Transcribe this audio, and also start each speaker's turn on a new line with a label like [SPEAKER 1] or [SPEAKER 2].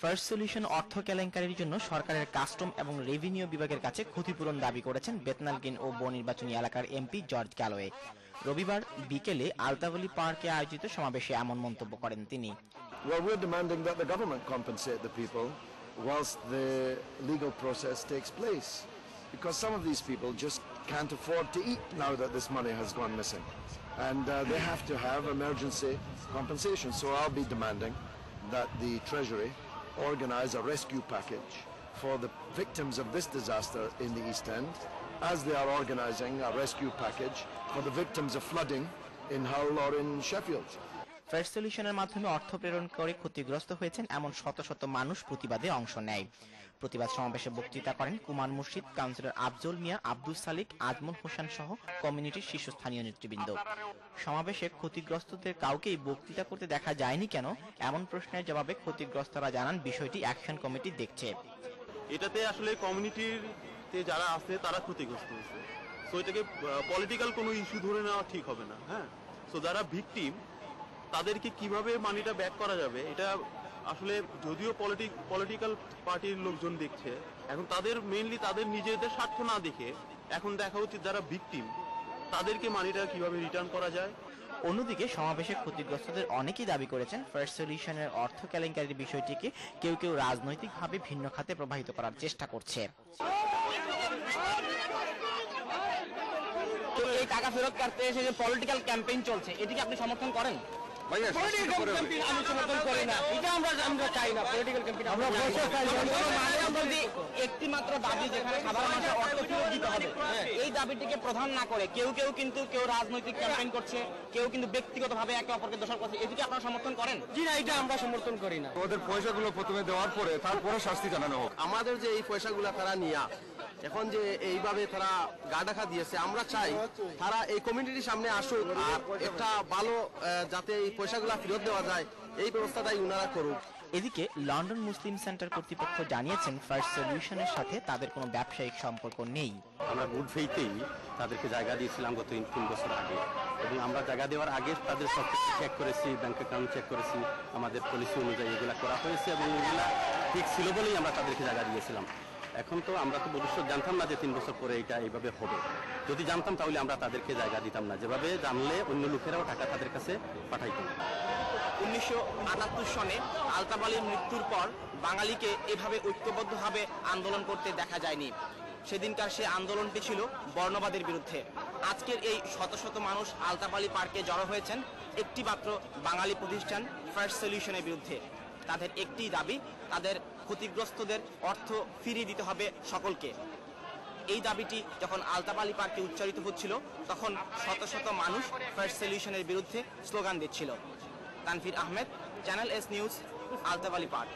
[SPEAKER 1] First solution অর্থ কেলেঙ্কারির জন্য সরকারের কাস্টম এবং রেভিনিউ বিভাগের কাছে ক্ষতিপূরণ দাবি করেছেন বেতনালগিন ও বন নির্বাচনী এলাকার এমপি জর্জ গ্যালোয়ে রবিবার বিকেলে আলতাবলি পার্কে আয়োজিত সমাবেশে এমন মন্তব্য করেন তিনি
[SPEAKER 2] Well, we're demanding that the government compensate the people whilst the legal process takes place. Because some of these people just can't afford to eat now that this money has gone missing. And uh, they have to have emergency compensation. So I'll be demanding that the Treasury organise a rescue package for the victims of this disaster in the East End, as they are organising a rescue package for the victims of flooding in Hull or in Sheffield.
[SPEAKER 1] First সলিউশনের মাধ্যমে অর্থ প্রেরণ করে ক্ষতিগ্রস্ত হয়েছেন এমন শত শত মানুষ প্রতিবাদে অংশ নেয়। প্রতিবাদ সমাবেশে বক্তৃতা করেন কুমার মুর্শিদ, কাউন্সিলর আফজল মিয়া আব্দুল সালিক, আজমল হোসেন সহ কমিউনিটির শীর্ষস্থানীয় নেতৃবৃন্দ। সমাবেশে ক্ষতিগ্রস্তদের কাউকেই বক্তৃতা করতে দেখা যায়নি কেন? এমন প্রশ্নের জবাবে ক্ষতিগ্রস্তরা জানান বিষয়টি অ্যাকশন কমিটি দেখছে।
[SPEAKER 3] এটাতে আসলে কমিউনিটির যারা আছে, তারা ক্ষতিগ্রস্ত হয়েছে। সো এটাকে পলিটিক্যাল কোনো ইস্যু ধরে নেওয়া ঠিক হবে না হ্যাঁ? সো যারা ভিকটিম তাদেরকে কীভাবে মানিটা ব্যাক করা যাবে, এটা আসলে যদিও পলিটিক পলিটিক্যাল পার্টির লোকজন দেখছে, এখন তাদের মেইনলি তাদের নিজেদের স্বার্থ না দেখে এখন দেখা উচিত যারা ভিকটিম তাদেরকে মানিটা কীভাবে রিটার্ন করা যায়?
[SPEAKER 1] অন্যদিকে সমাবেশে ক্ষতিগ্রস্তদের অনেকেই দাবি করেছেন ফার্স্ট সলিউশনের অর্থ কেলেঙ্কারির বিষয়টিকে কেউ কেউ রাজনৈতিকভাবে ভিন্ন খাতে প্রবাহিত করার চেষ্টা করছে।
[SPEAKER 4] এই টাকা ফেরত কাটতে এসে যে পলিটিক্যাল ক্যাম্পেইন চলছে এটিকে আপনি সমর্থন করেন? পলিটিক্যাল ক্যাম্পেইন আমি সমর্থন করি না। এটা আমরা আমরা চাই না পলিটিক্যাল ক্যাম্পেইন আমরা যদি একটি মাত্র দাবি যেখানে সাধারণ মানুষের অর্থ ফেরত দিতে হবে এই দাবিটিকে প্রধান না করে কেউ কেউ কিন্তু কেউ রাজনৈতিক ক্যাম্পেইন করছে কেউ কিন্তু ব্যক্তিগতভাবে একে অপরকে দোষার করছে। এটিকে আপনারা সমর্থন করেন? জি না এটা আমরা সমর্থন করি না।
[SPEAKER 5] ওদের পয়সাগুলো প্রথমে দেওয়ার পরে তারপরে শাস্তি জানানো হোক।
[SPEAKER 6] আমাদের যে এই পয়সাগুলো তারা নিয়া এখন যে এইভাবে তারা গা ঢাকা দিয়েছে আমরা চাই তারা এই কমিউনিটির সামনে আসুক আর একটা ভালো যাতে এই পয়সাগুলো ফেরত দেওয়া যায় এই ব্যবস্থাটাই উনারা করুক।
[SPEAKER 1] এদিকে লন্ডন মুসলিম সেন্টার কর্তৃপক্ষ জানিয়েছেন ফার্স্ট সলিউশনের সাথে তাদের কোনো ব্যবসায়িক সম্পর্ক নেই।
[SPEAKER 7] আমরা গুড ফেইতেই তাদেরকে জায়গা দিয়েছিলাম গত তিন তিন বছর আগে। এবং আমরা জায়গা দেওয়ার আগে তাদের সব কিছু চেক করেছি ব্যাংক অ্যাকাউন্ট চেক করেছি আমাদের পলিসি অনুযায়ী এগুলো করা হয়েছে এবং এগুলা ঠিক ছিল বলেই আমরা তাদেরকে জায়গা দিয়েছিলাম। এখন তো আমরা তো ভবিষ্যৎ জানতাম না যে তিন বছর পরে এটা এইভাবে হবে। যদি জানতাম, তাহলে আমরা তাদেরকে জায়গা দিতাম না। যেভাবে জানলে অন্য লোকেরাও টাকা তাদের কাছে পাঠাইতো।
[SPEAKER 4] উনিশশো আটাত্তর সনে আলতাবালির মৃত্যুর পর বাঙালিকে এভাবে ঐক্যবদ্ধভাবে আন্দোলন করতে দেখা যায়নি। সেদিনকার সে আন্দোলনটি ছিল বর্ণবাদের বিরুদ্ধে। আজকের এই শত শত মানুষ আলতাবালি পার্কে জড়ো হয়েছেন একটি মাত্র বাঙালি প্রতিষ্ঠান ফার্স্ট সলিউশনের বিরুদ্ধে। তাদের একটি দাবি, তাদের ক্ষতিগ্রস্তদের অর্থ ফিরিয়ে দিতে হবে সকলকে। এই দাবিটি যখন আলতাবালি পার্কে উচ্চারিত হচ্ছিল, তখন শত শত মানুষ ফার্স্ট সলিউশনের বিরুদ্ধে স্লোগান দিচ্ছিল। Tanfir Ahmed channel S news Altab Ali park.